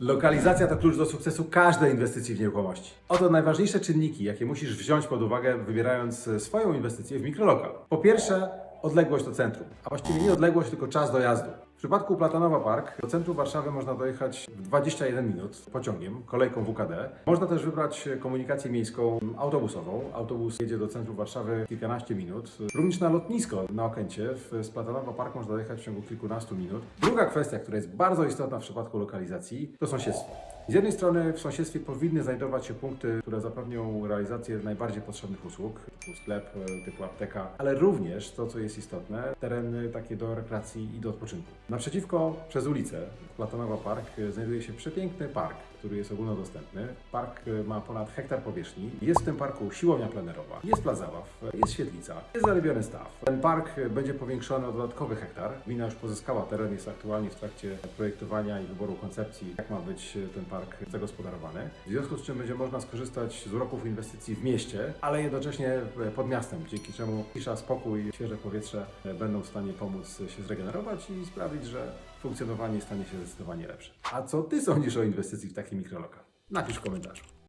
Lokalizacja to klucz do sukcesu każdej inwestycji w nieruchomości. Oto najważniejsze czynniki, jakie musisz wziąć pod uwagę, wybierając swoją inwestycję w mikrolokal. Po pierwsze, odległość do centrum, a właściwie nie odległość, tylko czas dojazdu. W przypadku Platanowa Park do centrum Warszawy można dojechać w 21 minut pociągiem, kolejką WKD. Można też wybrać komunikację miejską autobusową. Autobus jedzie do centrum Warszawy kilkanaście minut. Również na lotnisko na Okęcie z Platanowa Park można dojechać w ciągu kilkunastu minut. Druga kwestia, która jest bardzo istotna w przypadku lokalizacji, to sąsiedztwo. Z jednej strony w sąsiedztwie powinny znajdować się punkty, które zapewnią realizację najbardziej potrzebnych usług, typu sklep, e, typu apteka, ale również to, co jest istotne, tereny takie do rekreacji i do odpoczynku. Naprzeciwko przez ulicę Platonowa Park e, znajduje się przepiękny park, który jest ogólnodostępny. Park e, ma ponad hektar powierzchni. Jest w tym parku siłownia plenerowa, jest plac zabaw, jest świetlica, jest zarybiony staw. Ten park będzie powiększony o dodatkowy hektar. Gmina już pozyskała teren, jest aktualnie w trakcie projektowania i wyboru koncepcji, jak ma być ten park zagospodarowany. W związku z czym będzie można skorzystać z uroków inwestycji w mieście, ale jednocześnie e, pod miastem, dzięki czemu cisza, spokój, świeże powietrze e, będą w stanie pomóc się zregenerować i sprawić, że funkcjonowanie stanie się zdecydowanie lepsze. A co Ty sądzisz o inwestycji w taki mikrolokal? Napisz w komentarzu.